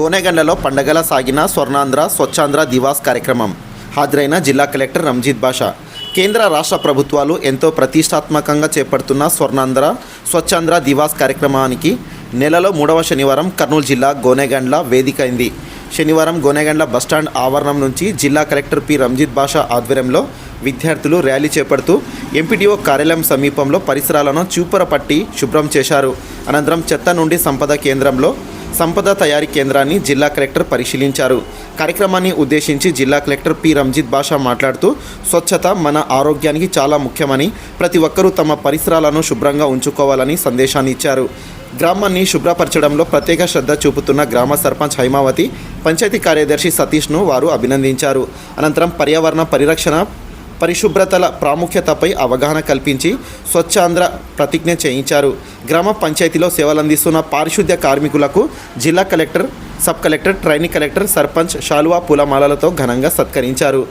గోనెగండ్లలో పండగల సాగిన స్వర్ణాంధ్ర స్వచ్ఛాంధ్ర దివాస్ కార్యక్రమం. హాజరైన జిల్లా కలెక్టర్ రంజిత్ బాషా. కేంద్ర రాష్ట్ర ప్రభుత్వాలు ఎంతో ప్రతిష్టాత్మకంగా చేపడుతున్న స్వర్ణాంధ్ర స్వచ్ఛాంధ్ర దివాస్ కార్యక్రమానికి నెలలో మూడవ శనివారం కర్నూలు జిల్లా గోనెగండ్ల వేదికైంది శనివారం గోనెగండ్ల బస్టాండ్ ఆవరణం నుంచి జిల్లా కలెక్టర్ పి. రంజిత్ బాషా ఆధ్వర్యంలో విద్యార్థులు ర్యాలీ చేపడుతూ ఎంపీడీఓ కార్యాలయం సమీపంలో పరిసరాలను చూపర పట్టి శుభ్రం చేశారు. అనంతరం చెత్త నుండి సంపద కేంద్రంలో సంపద తయారీ కేంద్రాన్ని జిల్లా కలెక్టర్ పరిశీలించారు. కార్యక్రమాన్ని ఉద్దేశించి జిల్లా కలెక్టర్ పి. రంజిత్ బాషా మాట్లాడుతూ స్వచ్ఛత మన ఆరోగ్యానికి చాలా ముఖ్యమని ప్రతి ఒక్కరూ తమ పరిసరాలను శుభ్రంగా ఉంచుకోవాలని సందేశాన్ని ఇచ్చారు. గ్రామాన్ని శుభ్రపరచడంలో ప్రత్యేక శ్రద్ధ చూపుతున్న గ్రామ సర్పంచ్ హైమావతి పంచాయతీ కార్యదర్శి సతీష్ను వారు అభినందించారు. అనంతరం పర్యావరణ పరిరక్షణ పరిశుభ్రతల ప్రాముఖ్యతపై అవగాహన కల్పించి స్వచ్ఛాంధ్ర ప్రతిజ్ఞ చేయించారు. గ్రామ పంచాయతీలో సేవలందిస్తున్న పారిశుద్ధ్య కార్మికులకు జిల్లా collector sub collector training collector sarpanch షాలువా పూలమాలలతో ఘనంగా సత్కరించారు.